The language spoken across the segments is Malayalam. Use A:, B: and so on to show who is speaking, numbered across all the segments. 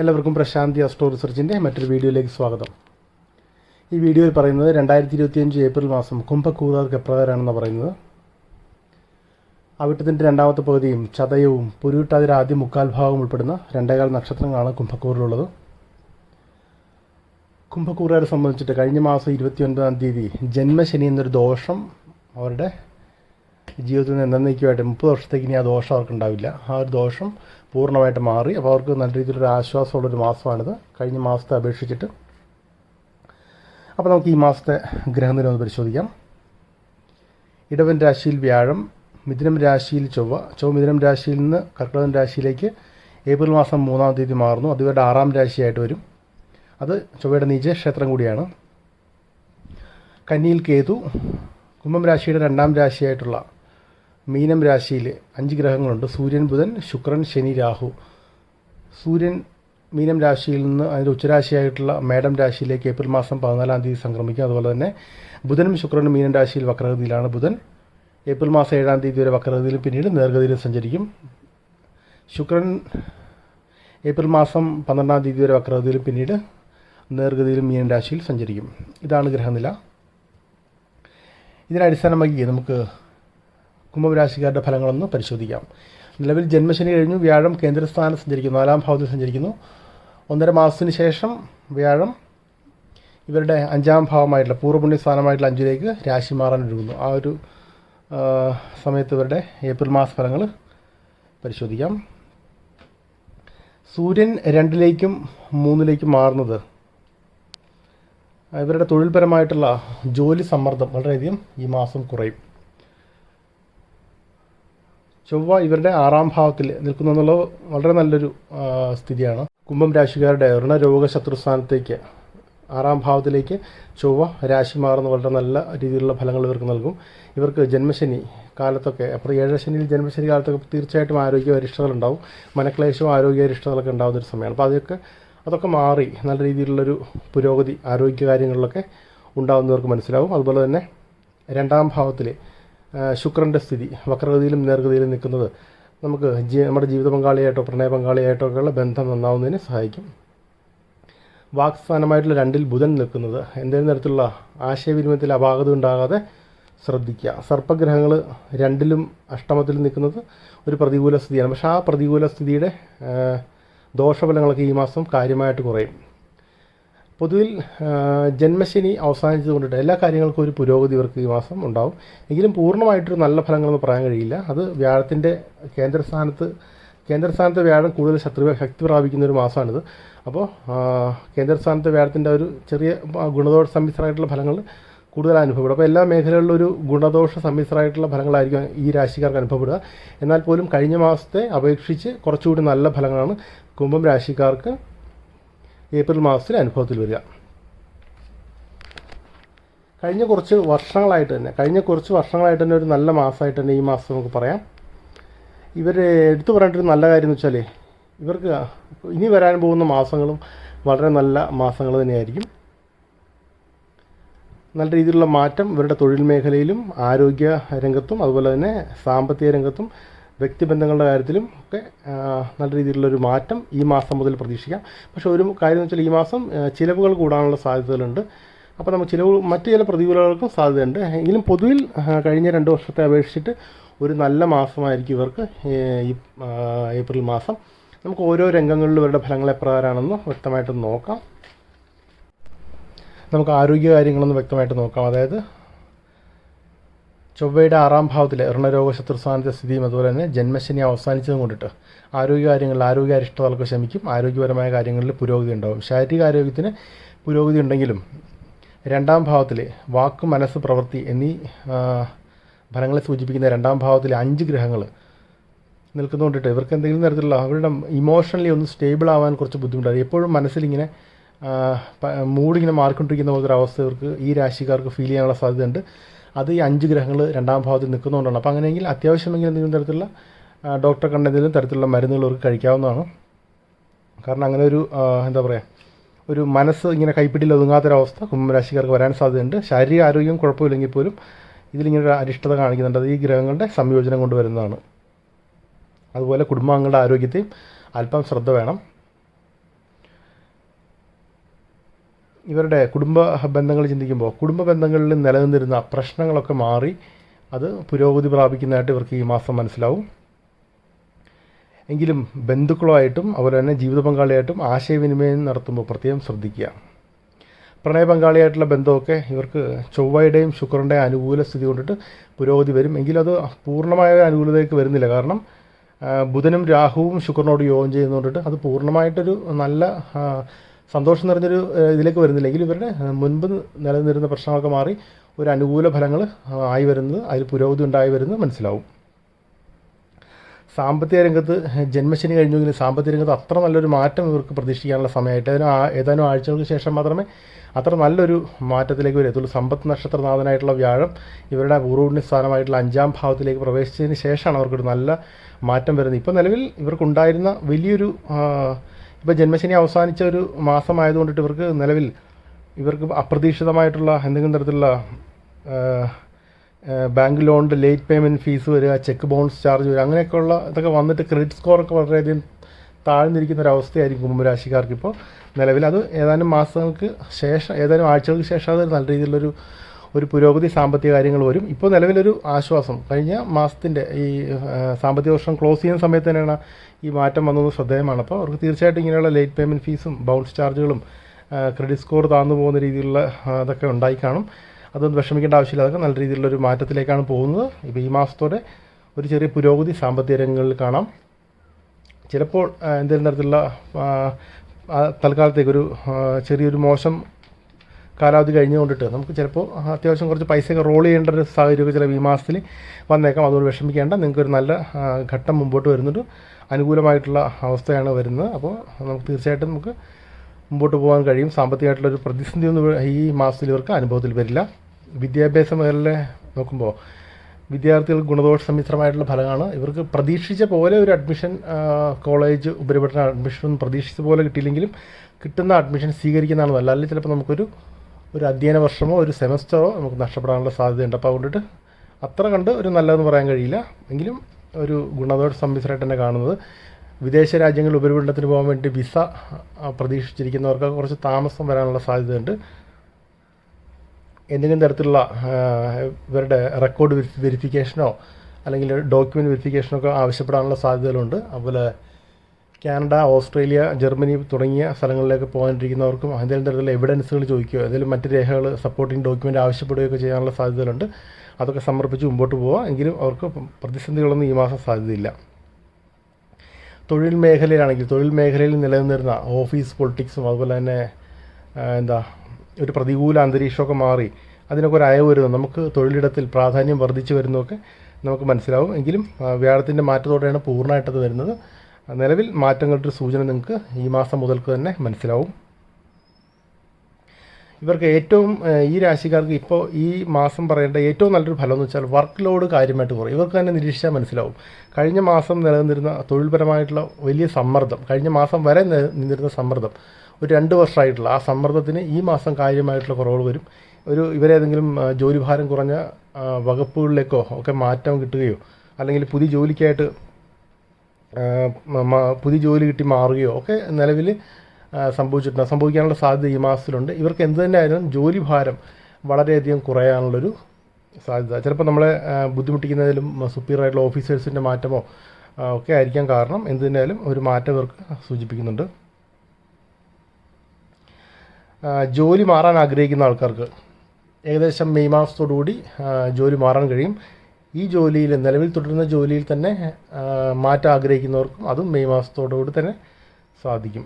A: എല്ലാവർക്കും പ്രശാന്തി അസ്ട്രോ റിസർച്ചിന്റെ മറ്റൊരു വീഡിയോയിലേക്ക് സ്വാഗതം. ഈ വീഡിയോയിൽ പറയുന്നത് രണ്ടായിരത്തി ഇരുപത്തിയഞ്ച് ഏപ്രിൽ മാസം കുംഭക്കൂറുകാർക്ക് എപ്രകാരമാണെന്ന് പറയുന്നത്. അവിട്ടത്തിന്റെ രണ്ടാമത്തെ പകുതിയും ചതയവും പുരുട്ടാതിര ആദ്യ മുക്കാൽ ഭാഗവും ഉൾപ്പെടുന്ന രണ്ടേകാൽ നക്ഷത്രങ്ങളാണ് കുംഭക്കൂറിലുള്ളത്. കുംഭക്കൂറുകാരെ സംബന്ധിച്ചിട്ട് കഴിഞ്ഞ മാസം ഇരുപത്തിയൊൻപതാം തീയതി ജന്മശനി എന്നൊരു ദോഷം അവരുടെ ജീവിതത്തിൽ നിന്ന് എന്നേക്കുമായിട്ട് മുപ്പത് വർഷത്തേക്ക് ഇനി ആ ദോഷം അവർക്ക് ഉണ്ടാവില്ല ആ ഒരു ദോഷം പൂർണമായിട്ട് മാറി. അപ്പോൾ അവർക്ക് നല്ല രീതിയിലൊരു ആശ്വാസമുള്ളൊരു മാസമാണിത്. കഴിഞ്ഞ മാസത്തെ അപേക്ഷിച്ചിട്ട്. അപ്പോൾ നമുക്ക് ഈ മാസത്തെ ഗ്രഹനില ഒന്ന് പരിശോധിക്കാം. ഇടവൻ രാശിയിൽ വ്യാഴം മിഥുനം രാശിയിൽ ചൊവ്വ. ചൊവ്വ മിഥുനം രാശിയിൽ നിന്ന് കർക്കിടകൻ രാശിയിലേക്ക് ഏപ്രിൽ മാസം മൂന്നാം തീയതി മാറുന്നു. അത് ഇവരുടെ ആറാം രാശിയായിട്ട് വരും. അത് ചൊവ്വയുടെ നീചക്ഷേത്രം കൂടിയാണ്. കന്നിയിൽ കേതു കുംഭം രാശിയുടെ രണ്ടാം രാശിയായിട്ടുള്ള മീനം രാശിയിൽ അഞ്ച് ഗ്രഹങ്ങളുണ്ട്. സൂര്യൻ ബുധൻ ശുക്രൻ ശനി രാഹു. സൂര്യൻ മീനം രാശിയിൽ നിന്ന് അതിന്റെ ഉച്ചരാശിയായിട്ടുള്ള മേഡം രാശിയിലേക്ക് ഏപ്രിൽ മാസം പതിനാലാം തീയതി സംക്രമിക്കും. അതുപോലെ തന്നെ ബുധനും ശുക്രനും മീനം രാശിയിൽ വക്രഗതിയിലാണ്. ബുധൻ ഏപ്രിൽ മാസം ഏഴാം തീയതി വരെ വക്രഗതിയിലും പിന്നീട് നേർഗതിയിലും സഞ്ചരിക്കും. ശുക്രൻ ഏപ്രിൽ മാസം പന്ത്രണ്ടാം തീയതി വരെ വക്രഗതിയിലും പിന്നീട് നേർഗതിയിലും മീനം രാശിയിൽ സഞ്ചരിക്കും. ഇതാണ് ഗ്രഹനില. ഇതിനെ അടിസ്ഥാനമാക്കി നമുക്ക് കുംഭരാശിക്കാരുടെ ഫലങ്ങളൊന്ന് പരിശോധിക്കാം. നിലവിൽ ജന്മശനി കഴിഞ്ഞു വ്യാഴം കേന്ദ്രസ്ഥാനം സഞ്ചരിക്കുന്നു നാലാം ഭാവത്തിൽ സഞ്ചരിക്കുന്നു. ഒന്നര മാസത്തിന് ശേഷം വ്യാഴം ഇവരുടെ അഞ്ചാം ഭാവമായിട്ടുള്ള പൂർവപുണ്യ സ്ഥാനമായിട്ടുള്ള അഞ്ചിലേക്ക് രാശി മാറാൻ ഒരുങ്ങുന്നു. ആ ഒരു സമയത്ത് ഇവരുടെ ഏപ്രിൽ മാസ ഫലങ്ങൾ പരിശോധിക്കാം. സൂര്യൻ രണ്ടിലേക്കും മൂന്നിലേക്കും മാറുന്നത് ഇവരുടെ തൊഴിൽപരമായിട്ടുള്ള ജോലി സമ്മർദ്ദം വളരെയധികം ഈ മാസം കുറയും. ചൊവ്വ ഇവരുടെ ആറാം ഭാവത്തിൽ നിൽക്കുന്നു എന്നുള്ളത് വളരെ നല്ലൊരു സ്ഥിതിയാണ്. കുംഭം രാശിക്കാരുടെ ഋണരോഗ ശത്രുസ്ഥാനത്തേക്ക് ആറാം ഭാവത്തിലേക്ക് ചൊവ്വ രാശി മാറുന്ന വളരെ നല്ല രീതിയിലുള്ള ഫലങ്ങൾ ഇവർക്ക് നൽകും. ഇവർക്ക് ജന്മശനി കാലത്തൊക്കെ അപ്പോൾ ഏഴര ശനിയിൽ ജന്മശനി കാലത്തൊക്കെ തീർച്ചയായിട്ടും ആരോഗ്യ അരിഷ്ടതകളുണ്ടാവും മനക്ലേശവും ആരോഗ്യ അരിഷ്ടതകളൊക്കെ ഉണ്ടാകുന്ന ഒരു സമയമാണ്. അപ്പോൾ അതൊക്കെ അതൊക്കെ മാറി നല്ല രീതിയിലുള്ളൊരു പുരോഗതി ആരോഗ്യ കാര്യങ്ങളിലൊക്കെ ഉണ്ടാകുന്നവർക്ക് മനസ്സിലാവും. അതുപോലെ തന്നെ രണ്ടാം ഭാവത്തിൽ ശുക്രന്റെ സ്ഥിതി വക്രഗതിയിലും നേർഗതിയിലും നിൽക്കുന്നത് നമുക്ക് ജീ- നമ്മുടെ ജീവിത പങ്കാളിയായിട്ടോ പ്രണയ പങ്കാളിയായിട്ടോ ഒക്കെയുള്ള ബന്ധം നന്നാവുന്നതിന് സഹായിക്കും. വാക്സ്ഥാനമായിട്ടുള്ള രണ്ടിൽ ബുധൻ നിൽക്കുന്നത് എന്തെങ്കിലും തരത്തിലുള്ള ആശയവിനിമയത്തിൽ അപാകത ഉണ്ടാകാതെ ശ്രദ്ധിക്കുക. സർപ്പഗ്രഹങ്ങൾ രണ്ടിലും അഷ്ടമത്തിലും നിൽക്കുന്നത് ഒരു പ്രതികൂല സ്ഥിതിയാണ്. പക്ഷേ ആ പ്രതികൂല സ്ഥിതിയുടെ ദോഷഫലങ്ങളൊക്കെ ഈ മാസം കാര്യമായിട്ട് കുറയും. പൊതുവിൽ ജന്മശനി അവസാനിച്ചത് കൊണ്ടിട്ട് എല്ലാ കാര്യങ്ങൾക്കും ഒരു പുരോഗതി ഇവർക്ക് ഈ മാസം ഉണ്ടാവും. എങ്കിലും പൂർണമായിട്ടൊരു നല്ല ഫലങ്ങളൊന്നും പറയാൻ കഴിയില്ല. അത് വ്യാഴത്തിന്റെ കേന്ദ്രസ്ഥാനത്ത് കേന്ദ്രസ്ഥാനത്ത് വ്യാഴം കൂടുതൽ ശത്രു ശക്തി പ്രാപിക്കുന്ന ഒരു മാസമാണിത്. അപ്പോൾ കേന്ദ്രസ്ഥാനത്ത് വ്യാഴത്തിന്റെ ഒരു ചെറിയ ഗുണദോഷ സമ്മിശ്രമായിട്ടുള്ള ഫലങ്ങൾ കൂടുതൽ അനുഭവപ്പെടും. അപ്പോൾ എല്ലാ മേഖലകളിലും ഒരു ഗുണദോഷ സമ്മിശ്രമായിട്ടുള്ള ഫലങ്ങളായിരിക്കും ഈ രാശിക്കാർക്ക് അനുഭവപ്പെടുക. എന്നാൽ പോലും കഴിഞ്ഞ മാസത്തെ അപേക്ഷിച്ച് കുറച്ചുകൂടി നല്ല ഫലങ്ങളാണ് കുംഭം രാശിക്കാർക്ക് ഏപ്രിൽ മാസത്തിൽ അനുഭവത്തിൽ വരിക. കഴിഞ്ഞ കുറച്ച് വർഷങ്ങളായിട്ട് തന്നെ കഴിഞ്ഞ കുറച്ച് വർഷങ്ങളായിട്ട് തന്നെ ഒരു നല്ല മാസമായിട്ട് തന്നെ ഈ മാസം നമുക്ക് പറയാം. ഇവർ എടുത്തു പറയേണ്ട ഒരു നല്ല കാര്യം എന്ന് വെച്ചാൽ ഇവർക്ക് ഇനി വരാൻ പോകുന്ന മാസങ്ങളും വളരെ നല്ല മാസങ്ങൾ തന്നെയായിരിക്കും. നല്ല രീതിയിലുള്ള മാറ്റം ഇവരുടെ തൊഴിൽ മേഖലയിലും ആരോഗ്യ രംഗത്തും അതുപോലെ തന്നെ സാമ്പത്തിക രംഗത്തും വ്യക്തിബന്ധങ്ങളുടെ കാര്യത്തിലും ഒക്കെ നല്ല രീതിയിലുള്ളൊരു മാറ്റം ഈ മാസം മുതൽ പ്രതീക്ഷിക്കാം. പക്ഷെ ഒരു കാര്യം എന്ന് വെച്ചാൽ ഈ മാസം ചിലവുകൾ കൂടാനുള്ള സാധ്യതകളുണ്ട്. അപ്പോൾ നമുക്ക് ചിലവ് മറ്റു ചില പ്രതികൂലങ്ങൾക്കും സാധ്യതയുണ്ട്. എങ്കിലും പൊതുവിൽ കഴിഞ്ഞ രണ്ട് വർഷത്തെ അപേക്ഷിച്ചിട്ട് ഒരു നല്ല മാസമായിരിക്കും ഇവർക്ക് ഈ ഏപ്രിൽ മാസം. നമുക്ക് ഓരോ രംഗങ്ങളിലും ഇവരുടെ ഫലങ്ങൾ എപ്രകാരമാണെന്ന് വ്യക്തമായിട്ട് നോക്കാം. നമുക്ക് ആരോഗ്യ കാര്യങ്ങളൊന്ന് വ്യക്തമായിട്ട് നോക്കാം. അതായത് ചൊവ്വയുടെ ആറാം ഭാവത്തിൽ ഋണരോഗ ശത്രുസ്ഥാനത്തെ സ്ഥിതിയും അതുപോലെ തന്നെ ജന്മശനി അവസാനിച്ചതും കൊണ്ടിട്ട് ആരോഗ്യ കാര്യങ്ങളിൽ ആരോഗ്യ അരിഷ്ടതകളൊക്കെ ശമിക്കും ആരോഗ്യപരമായ കാര്യങ്ങളിൽ പുരോഗതി ഉണ്ടാവും. ശാരീരിക ആരോഗ്യത്തിന് പുരോഗതി ഉണ്ടെങ്കിലും രണ്ടാം ഭാവത്തിൽ വാക്ക് മനസ്സ് പ്രവൃത്തി എന്നീ ഫലങ്ങളെ സൂചിപ്പിക്കുന്ന രണ്ടാം ഭാവത്തിലെ അഞ്ച് ഗ്രഹങ്ങൾ നിൽക്കുന്നതുകൊണ്ടിട്ട് ഇവർക്ക് എന്തെങ്കിലും തരത്തിലുള്ള അവരുടെ ഇമോഷണലി ഒന്ന് സ്റ്റേബിൾ ആവാൻ കുറച്ച് ബുദ്ധിമുട്ടാണ്. എപ്പോഴും മനസ്സിലിങ്ങനെ മൂഡിങ്ങനെ മാറിക്കൊണ്ടിരിക്കുന്ന പോലത്തെ ഒരു അവസ്ഥ ഇവർക്ക് ഈ രാശിക്കാർക്ക് ഫീൽ ചെയ്യാനുള്ള സാധ്യതയുണ്ട്. അത് ഈ അഞ്ച് ഗ്രഹങ്ങൾ രണ്ടാം ഭാവത്തിൽ നിൽക്കുന്നതുകൊണ്ടാണ്. അപ്പോൾ അങ്ങനെയെങ്കിൽ അത്യാവശ്യമെങ്കിൽ എന്തെങ്കിലും തരത്തിലുള്ള ഡോക്ടറെ കണ്ട എന്തെങ്കിലും തരത്തിലുള്ള മരുന്നുകൾ അവർക്ക് കഴിക്കാവുന്നതാണ്. കാരണം അങ്ങനെ ഒരു എന്താ പറയുക ഒരു മനസ്സ് ഇങ്ങനെ കൈപ്പിടിയിൽ ഒതുങ്ങാത്തൊരവസ്ഥ കുംഭരാശിക്കാർക്ക് വരാൻ സാധ്യതയുണ്ട്. ശാരീരിക ആരോഗ്യം കുഴപ്പമില്ലെങ്കിൽ പോലും ഇതിലിങ്ങനെ ഒരു അരിഷ്ടത കാണിക്കുന്നുണ്ട്. അത് ഈ ഗ്രഹങ്ങളുടെ സംയോജനം കൊണ്ടുവരുന്നതാണ്. അതുപോലെ കുടുംബാംഗങ്ങളുടെ ആരോഗ്യത്തെയും അല്പം ശ്രദ്ധ വേണം. ഇവരുടെ കുടുംബ ബന്ധങ്ങൾ ചിന്തിക്കുമ്പോൾ കുടുംബ ബന്ധങ്ങളിൽ നിലനിന്നിരുന്ന പ്രശ്നങ്ങളൊക്കെ മാറി അത് പുരോഗതി പ്രാപിക്കുന്നതായിട്ട് ഇവർക്ക് ഈ മാസം മനസ്സിലാവും. എങ്കിലും ബന്ധുക്കളുമായിട്ടും അതുപോലെ തന്നെ ജീവിത പങ്കാളിയായിട്ടും ആശയവിനിമയം നടത്തുമ്പോൾ പ്രത്യേകം ശ്രദ്ധിക്കുക. പ്രണയ പങ്കാളിയായിട്ടുള്ള ബന്ധമൊക്കെ ഇവർക്ക് ചൊവ്വയുടെയും ശുക്രന്റെയും അനുകൂല സ്ഥിതി കൊണ്ടിട്ട് പുരോഗതി വരും. എങ്കിലും അത് പൂർണമായ അനുകൂലതയ്ക്ക് വരുന്നില്ല. കാരണം ബുധനും രാഹുവും ശുക്രനോട് യോഗം ചെയ്യുന്നതുകൊണ്ടിട്ട് അത് പൂർണമായിട്ടൊരു നല്ല സന്തോഷം നിറഞ്ഞൊരു ഇതിലേക്ക് വരുന്നില്ലെങ്കിൽ ഇവരുടെ മുൻപ് നിലനിന്നിരുന്ന പ്രശ്നങ്ങളൊക്കെ മാറി ഒരു അനുകൂല ഫലങ്ങൾ ആയി വരുന്നത് അതിൽ പുരോഗതി ഉണ്ടായി വരുന്നത് മനസ്സിലാവും. സാമ്പത്തിക രംഗത്ത് ജന്മശനി കഴിഞ്ഞെങ്കിലും സാമ്പത്തിക രംഗത്ത് അത്ര നല്ലൊരു മാറ്റം ഇവർക്ക് പ്രതീക്ഷിക്കാനുള്ള സമയമായിട്ട്. അതിന് ഏതാനും ആഴ്ചകൾക്ക് ശേഷം മാത്രമേ അത്ര നല്ലൊരു മാറ്റത്തിലേക്ക് വരത്തുള്ളൂ സമ്പത്ത് നക്ഷത്രനാഥനായിട്ടുള്ള വ്യാഴം ഇവരുടെ പൂർവപുണ്യ സ്ഥാനമായിട്ടുള്ള അഞ്ചാം ഭാവത്തിലേക്ക് പ്രവേശിച്ചതിന് ശേഷമാണ് അവർക്കൊരു നല്ല മാറ്റം വരുന്നത്. ഇപ്പോൾ നിലവിൽ ഇവർക്കുണ്ടായിരുന്ന വലിയൊരു ഇപ്പോൾ ജന്മശനി അവസാനിച്ച ഒരു മാസമായതുകൊണ്ടിട്ട് ഇവർക്ക് നിലവിൽ ഇവർക്ക് അപ്രതീക്ഷിതമായിട്ടുള്ള എന്തെങ്കിലും തരത്തിലുള്ള ബാങ്ക് ലോണിന്റെ ലേറ്റ് പേയ്മെന്റ് ഫീസ് വരിക ചെക്ക് ബൗൺസ് ചാർജ് വരിക അങ്ങനെയൊക്കെയുള്ള ഇതൊക്കെ വന്നിട്ട് ക്രെഡിറ്റ് സ്കോറൊക്കെ വളരെയധികം താഴ്ന്നിരിക്കുന്ന ഒരു അവസ്ഥയായിരിക്കും കുംഭരാശിക്കാർക്ക് ഇപ്പോൾ നിലവിൽ. അത് ഏതാനും മാസങ്ങൾക്ക് ശേഷം ഏതാനും ആഴ്ചകൾക്ക് ശേഷം അത് നല്ല രീതിയിലുള്ളൊരു ഒരു പുരോഗതി സാമ്പത്തിക കാര്യങ്ങൾ വരും. ഇപ്പോൾ നിലവിലൊരു ആശ്വാസം. കഴിഞ്ഞ മാസത്തിന്റെ ഈ സാമ്പത്തിക വർഷം ക്ലോസ് ചെയ്യുന്ന സമയത്ത് തന്നെയാണ് ഈ മാറ്റം വന്നത് ശ്രദ്ധേയമാണ്. അപ്പോൾ അവർക്ക് തീർച്ചയായിട്ടും ഇങ്ങനെയുള്ള ലേറ്റ് പേയ്മെന്റ് ഫീസും ബൗൺസ് ചാർജുകളും ക്രെഡിറ്റ് സ്കോർ താഴ്ന്നു പോകുന്ന രീതിയിലുള്ള അതൊക്കെ ഉണ്ടായി കാണും. അതൊന്നും വിഷമിക്കേണ്ട ആവശ്യമില്ല. അതൊക്കെ നല്ല രീതിയിലുള്ളൊരു മാറ്റത്തിലേക്കാണ് പോകുന്നത്. ഇപ്പോൾ ഈ മാസത്തോടെ ഒരു ചെറിയ പുരോഗതി സാമ്പത്തിക രംഗങ്ങളിൽ കാണാം. ചിലപ്പോൾ എന്തെങ്കിലും തരത്തിലുള്ള തൽക്കാലത്തേക്കൊരു ചെറിയൊരു മോശം കാലാവധി കഴിഞ്ഞുകൊണ്ടിട്ട് നമുക്ക് ചിലപ്പോൾ അത്യാവശ്യം കുറച്ച് പൈസയൊക്കെ റോൾ ചെയ്യേണ്ട ഒരു സാഹചര്യമൊക്കെ ചില ഈ മാസത്തിൽ വന്നേക്കാം. അതുകൊണ്ട് വിഷമിക്കേണ്ട. നിങ്ങൾക്കൊരു നല്ല ഘട്ടം മുമ്പോട്ട് വരുന്നുണ്ട് അനുകൂലമായിട്ടുള്ള അവസ്ഥയാണ് വരുന്നത്. അപ്പോൾ നമുക്ക് തീർച്ചയായിട്ടും നമുക്ക് മുമ്പോട്ട് പോകാൻ കഴിയും. സാമ്പത്തികമായിട്ടുള്ളൊരു പ്രതിസന്ധിയൊന്നും ഈ മാസത്തിൽ ഇവർക്ക് അനുഭവത്തിൽ വരില്ല. വിദ്യാഭ്യാസ മേഖലയിലെ നോക്കുമ്പോൾ വിദ്യാർത്ഥികൾ ഗുണദോഷ സമ്മിശ്രമായിട്ടുള്ള ഫലമാണ്. ഇവർക്ക് പ്രതീക്ഷിച്ച പോലെ ഒരു അഡ്മിഷൻ കോളേജ് ഉപരിപഠന അഡ്മിഷൻ പ്രതീക്ഷിച്ച പോലെ കിട്ടിയില്ലെങ്കിലും കിട്ടുന്ന അഡ്മിഷൻ സ്വീകരിക്കുന്നതാണ് നല്ലത്. അല്ലെങ്കിൽ ചിലപ്പോൾ നമുക്കൊരു ഒരു അധ്യയന വർഷമോ ഒരു സെമസ്റ്ററോ നമുക്ക് നഷ്ടപ്പെടാനുള്ള സാധ്യതയുണ്ട്. അപ്പോൾ അതുകൊണ്ടിട്ട് അത്ര കണ്ട് ഒരു നല്ലതെന്ന് പറയാൻ കഴിയില്ല. എങ്കിലും ഒരു ഗുണദോഷ സമ്മിശ്രമായിട്ട് തന്നെ കാണുന്നത്. വിദേശ രാജ്യങ്ങളിൽ ഉപരിപഠനത്തിന് പോകാൻ വേണ്ടി വിസ പ്രതീക്ഷിച്ചിരിക്കുന്നവർക്ക് കുറച്ച് താമസം വരാനുള്ള സാധ്യതയുണ്ട്. എന്തെങ്കിലും തരത്തിലുള്ള ഇവരുടെ റെക്കോർഡ് വെരിഫിക്കേഷനോ അല്ലെങ്കിൽ ഡോക്യുമെന്റ് വെരിഫിക്കേഷനോ ഒക്കെ ആവശ്യപ്പെടാനുള്ള സാധ്യതകളുണ്ട്. അതുപോലെ കാനഡ ഓസ്ട്രേലിയ ജർമ്മനി തുടങ്ങിയ സ്ഥലങ്ങളിലേക്ക് പോകാനിരിക്കുന്നവർക്കും എന്തെങ്കിലും തരത്തിലുള്ള എവിഡൻസുകൾ ചോദിക്കുകയോ എന്തെങ്കിലും മറ്റ് രേഖകൾ സപ്പോർട്ടിംഗ് ഡോക്യുമെന്റ് ആവശ്യപ്പെടുകയൊക്കെ ചെയ്യാനുള്ള സാധ്യതകളുണ്ട്. അതൊക്കെ സമർപ്പിച്ച് മുമ്പോട്ട് പോവുക എങ്കിലും അവർക്ക് പ്രതിസന്ധികളൊന്നും ഈ മാസം സാധ്യതയില്ല. തൊഴിൽ മേഖലയിലാണെങ്കിൽ തൊഴിൽ മേഖലയിൽ നിലനിന്നിരുന്ന ഓഫീസ് പൊളിറ്റിക്സും അതുപോലെ തന്നെ എന്താ ഒരു പ്രതികൂല അന്തരീക്ഷമൊക്കെ മാറി അതിനൊക്കെ ഒരു അയവ് വരുന്നു. നമുക്ക് തൊഴിലിടത്തിൽ പ്രാധാന്യം വർദ്ധിച്ചു വരുന്നതൊക്കെ നമുക്ക് മനസ്സിലാവും. എങ്കിലും വ്യാഴത്തിന്റെ മാറ്റത്തോടെയാണ് പൂർണമായിട്ടത് വരുന്നത്. നിലവിൽ മാറ്റങ്ങളുടെ സൂചന നിങ്ങൾക്ക് ഈ മാസം മുതൽക്ക് തന്നെ മനസ്സിലാവും. ഇവർക്ക് ഏറ്റവും ഈ രാശിക്കാർക്ക് ഇപ്പോൾ ഈ മാസം പറയേണ്ട ഏറ്റവും നല്ലൊരു ഫലം എന്ന് വെച്ചാൽ വർക്ക് ലോഡ് കാര്യമായിട്ട് കുറയും. ഇവർക്ക് തന്നെ നിരീക്ഷിച്ചാൽ മനസ്സിലാവും. കഴിഞ്ഞ മാസം നിലനിന്നിരുന്ന തൊഴിൽപരമായിട്ടുള്ള വലിയ സമ്മർദ്ദം കഴിഞ്ഞ മാസം വരെ നിന്നിരുന്ന സമ്മർദ്ദം ഒരു രണ്ട് വർഷമായിട്ടുള്ള ആ സമ്മർദ്ദത്തിന് ഈ മാസം കാര്യമായിട്ടുള്ള കുറവുകൾ വരും. ഒരു ഇവരേതെങ്കിലും ജോലിഭാരം കുറഞ്ഞ വകുപ്പുകളിലേക്കോ ഒക്കെ മാറ്റം കിട്ടുകയോ അല്ലെങ്കിൽ പുതിയ ജോലിക്കായിട്ട് പുതിയ ജോലി കിട്ടി മാറുകയോ ഒക്കെ നിലവിൽ സംഭവിച്ചിട്ടുണ്ട്. സംഭവിക്കാനുള്ള സാധ്യത ഈ മാസത്തിലുണ്ട്. ഇവർക്ക് എന്ത് തന്നെ ആയാലും ജോലി ഭാരം വളരെയധികം കുറയാനുള്ളൊരു സാധ്യത. ചിലപ്പോൾ നമ്മളെ ബുദ്ധിമുട്ടിക്കുന്നതിലും സുപ്പീരിയർ ആയിട്ടുള്ള ഓഫീസേഴ്സിന്റെ മാറ്റമോ ഒക്കെ ആയിരിക്കാൻ കാരണം എന്ത് തന്നെയായാലും ഒരു മാറ്റം ഇവർക്ക് സൂചിപ്പിക്കുന്നുണ്ട്. ജോലി മാറാൻ ആഗ്രഹിക്കുന്ന ആൾക്കാർക്ക് ഏകദേശം മെയ് മാസത്തോടുകൂടി ജോലി മാറാൻ കഴിയും. ഈ ജോലിയിൽ നിലവിൽ തുടരുന്ന ജോലിയിൽ തന്നെ മാറ്റം ആഗ്രഹിക്കുന്നവർക്കും അതും മെയ് മാസത്തോടുകൂടി തന്നെ സാധിക്കും.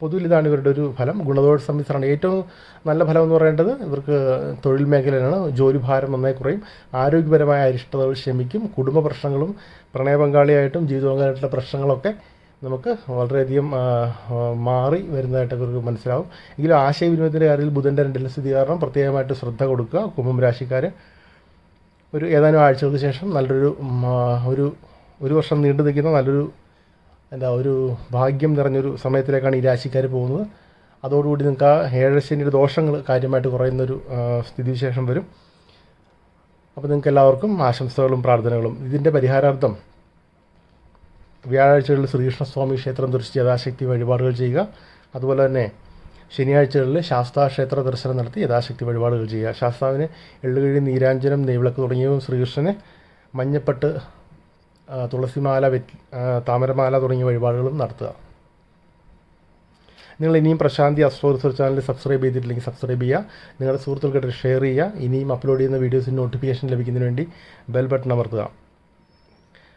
A: പൊതുവിൽ ഇതാണ് ഇവരുടെ ഒരു ഫലം. ഗുണദോഷ സമ്മിശ്രമാണ് ഏറ്റവും നല്ല ഫലം എന്ന് പറയേണ്ടത് ഇവർക്ക് തൊഴിൽ മേഖലയിലാണ്. ജോലി ഭാരം നന്നായി കുറയും. ആരോഗ്യപരമായ അരിഷ്ടതകൾ ക്ഷമിക്കും കുടുംബ പ്രശ്നങ്ങളും പ്രണയ പങ്കാളിയായിട്ടും ജീവിത പങ്കാളിയായിട്ടുള്ള പ്രശ്നങ്ങളൊക്കെ നമുക്ക് വളരെയധികം മാറി വരുന്നതായിട്ട് ഇവർക്ക് മനസ്സിലാവും. എങ്കിലും ആശയവിനിമയത്തിന്റെ കാര്യത്തിൽ ബുധന്റെ രണ്ടിലെ സ്ഥിതി കാരണം പ്രത്യേകമായിട്ട് ശ്രദ്ധ കൊടുക്കുക. കുംഭം രാശിക്കാർ ഒരു ഏതാനും ആഴ്ചകൾക്ക് ശേഷം നല്ലൊരു ഒരു ഒരു വർഷം നീണ്ടു നിൽക്കുന്ന നല്ലൊരു എന്താ ഒരു ഭാഗ്യം നിറഞ്ഞൊരു സമയത്തിലേക്കാണ് ഈ രാശിക്കാർ പോകുന്നത്. അതോടുകൂടി നിങ്ങൾക്ക് ആ ഏഴശനിയുടെ ദോഷങ്ങൾ കാര്യമായിട്ട് കുറയുന്നൊരു സ്ഥിതിവിശേഷം വരും. അപ്പോൾ നിങ്ങൾക്ക് എല്ലാവർക്കും ആശംസകളും പ്രാർത്ഥനകളും. ഇതിന്റെ പരിഹാരാർത്ഥം വ്യാഴാഴ്ചകളിൽ ശ്രീകൃഷ്ണസ്വാമി ക്ഷേത്രം ദർശിച്ച് യഥാശക്തി വഴിപാടുകൾ ചെയ്യുക. അതുപോലെ തന്നെ ശനിയാഴ്ചകളിൽ ശാസ്താക്ഷേത്ര ദർശനം നടത്തി യഥാശക്തി വഴിപാടുകൾ ചെയ്യുക. ശാസ്താവിന് എള്ളുകിഴി നീരാഞ്ജനം നെയ്വിളക്ക് തുടങ്ങിയവയും ശ്രീകൃഷ്ണന് മഞ്ഞപ്പെട്ട് തുളസിമാല താമരമാല തുടങ്ങിയ വഴിപാടുകളും നടത്തുക. നിങ്ങൾ ഇനിയും Prashanti astro research channel subscribe ചെയ്തിട്ടില്ലെങ്കിൽ സബ്സ്ക്രൈബ് ചെയ്യുക. നിങ്ങളുടെ സുഹൃത്തുക്കൾക്ക് ഷെയർ ചെയ്യുക. ഇനിയും അപ്ലോഡ് ചെയ്യുന്ന വീഡിയോസിന് നോട്ടിഫിക്കേഷൻ ലഭിക്കുന്നതിന് വേണ്ടി ബെൽ ബട്ടൺ അമർത്തുക.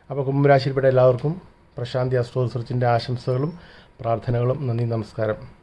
A: അപ്പോൾ കുംഭരാശിയിൽപ്പെട്ട എല്ലാവർക്കും പ്രശാന്തി അസ്ട്രോ റിസർച്ചിന്റെ ആശംസകളും പ്രാർത്ഥനകളും. നന്ദി നമസ്കാരം.